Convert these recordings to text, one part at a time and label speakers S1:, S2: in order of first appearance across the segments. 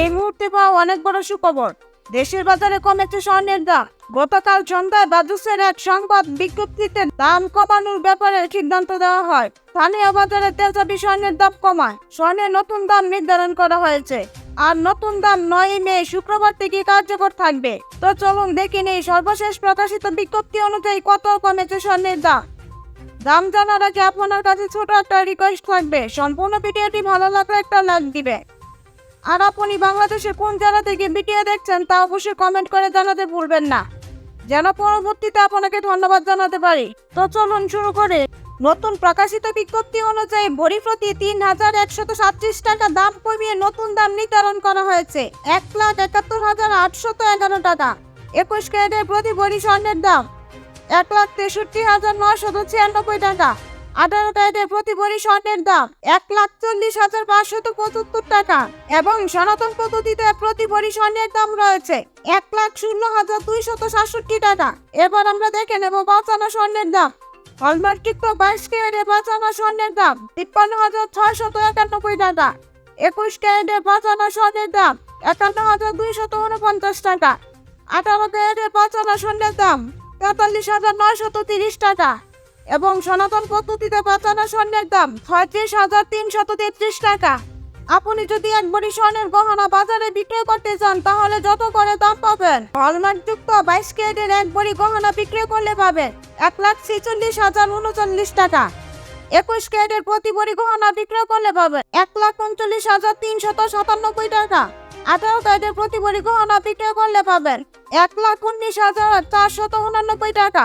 S1: এই মুহূর্তে পাওয়া অনেক বড় সুখবর। দেশের বাজারে কমেছে স্বর্ণের দাম। গতকাল সন্ধ্যায় বাজুসের এক সংবাদ বিজ্ঞপ্তিতে দাম কমানোর ব্যাপারে সিদ্ধান্ত দেওয়া হয়। স্থানীয় বাজারে তেজাবি স্বর্ণের দাম কমায়। স্বর্ণের নতুন দাম নির্ধারণ করা হয়েছে। আর নতুন দাম নয় মে, শুক্রবার থেকে কার্যকর থাকবে। তো চলুন দেখে নেই সর্বশেষ প্রকাশিত বিজ্ঞপ্তি অনুযায়ী কত কমেছে স্বর্ণের দাম। দাম জানার আগে আপনার কাছে ছোট একটা রিকোয়েস্ট থাকবে। সম্পূর্ণ ভিডিওটি ভালো লাগলে একটা লাইক দিবে। আর আপনি বাংলাদেশের কোন জেলা থেকে ভিডিও দেখছেন তা অবশ্যই কমেন্ট করে জানাতে ভুলবেন না। যেন পরবর্তীতে আপনাকে ধন্যবাদ জানাতে পারি। তো চলুন শুরু করে। নতুন প্রকাশিত বিজ্ঞপ্তি অনুযায়ী ভরি প্রতি তিন হাজার একশত সাতত্রিশ টাকা দাম কমিয়ে নতুন দাম নির্ধারণ করা হয়েছে। এক লাখ একাত্তর হাজার আটশত এগারো টাকা। একুশ ক্যারেটের প্রতি ভরি স্বর্ণের দাম এক লাখ তেষট্টি হাজার নশত ছিয়ানব্বই টাকা। আঠারো ক্যারেটের প্রতি ভরি স্বর্ণের দাম এক লাখ চল্লিশ হাজার পাঁচশত পঁচাত্তর টাকা এবং সনাতন পদ্ধতিতে প্রতি ভরি স্বর্ণের দাম রয়েছে এক লাখ শূন্য হাজার দুইশত সাতষট্টি টাকা। এবার আমরা দেখে নেব বাঁচানো স্বর্ণের দাম। হলমার্কযুক্ত বাইশ ক্যারেটের বাঁচানো স্বর্ণের দাম তিপ্পান্ন হাজার ছয়শত একানব্বই টাকা। একুশ ক্যারেটের বাঁচানো স্বর্ণের দাম একান্ন হাজার দুইশত উনপঞ্চাশ টাকা। আঠারো ক্যারেটের বাঁচানো স্বর্ণের দাম তেতাল্লিশ হাজার নয়শত তিরিশ টাকা। এবং সনাতন পদ্ধতিতে বাঁচানো স্বর্ণের দাম ছয়ত্রিশ হাজার তিনশত তেত্রিশ টাকা। আপনি যদি এক ভরি স্বর্ণের গহনা বাজারে বিক্রি করতে চান, তাহলে যত করে দাম পাবেন। হলমার্ক যুক্ত বাইশ ক্যারেটের এক ভরি গহনা বিক্রি করলে পাবেন এক লাখ ছেচল্লিশ হাজার উনচল্লিশ টাকা। একুশ ক্যারেটের প্রতি ভরি গহনা বিক্রি করলে পাবেন এক লাখ উনচল্লিশ হাজার তিনশত সাতানব্বই টাকা। আঠারো ক্যারেটের প্রতি ভরি গহনা বিক্রি করলে পাবেন এক লাখ উনিশ হাজার চারশত উনানব্বই টাকা।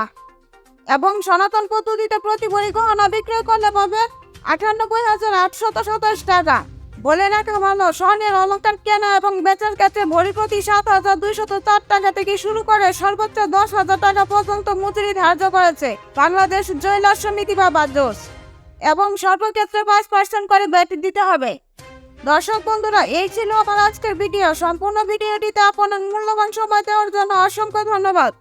S1: এবং সনাতন পদ্ধতিতে প্রতি ভরি গহনা বিক্রয় করলে পাবেন আটানব্বই হাজার আটশত সাতাশ টাকা। বলে রাখা ভালো, স্বর্ণের অলঙ্কার কেনা এবং বেচার কাছে ভরি প্রতি সাত হাজার দুইশত চার টাকা থেকে শুরু করে সর্বোচ্চ দশ হাজার টাকা পর্যন্ত মজুরি ধার্য করেছে বাংলাদেশ জৈলাস সমিতি বা বাজস এবং সর্বক্ষেত্রে পাঁচ পার্সেন্ট করে ব্যাট দিতে হবে। দর্শক বন্ধুরা, এই ছিল আমার আজকের ভিডিও। সম্পূর্ণ ভিডিওটিতে আপনার মূল্যবান সময় দেওয়ার জন্য অসংখ্য ধন্যবাদ।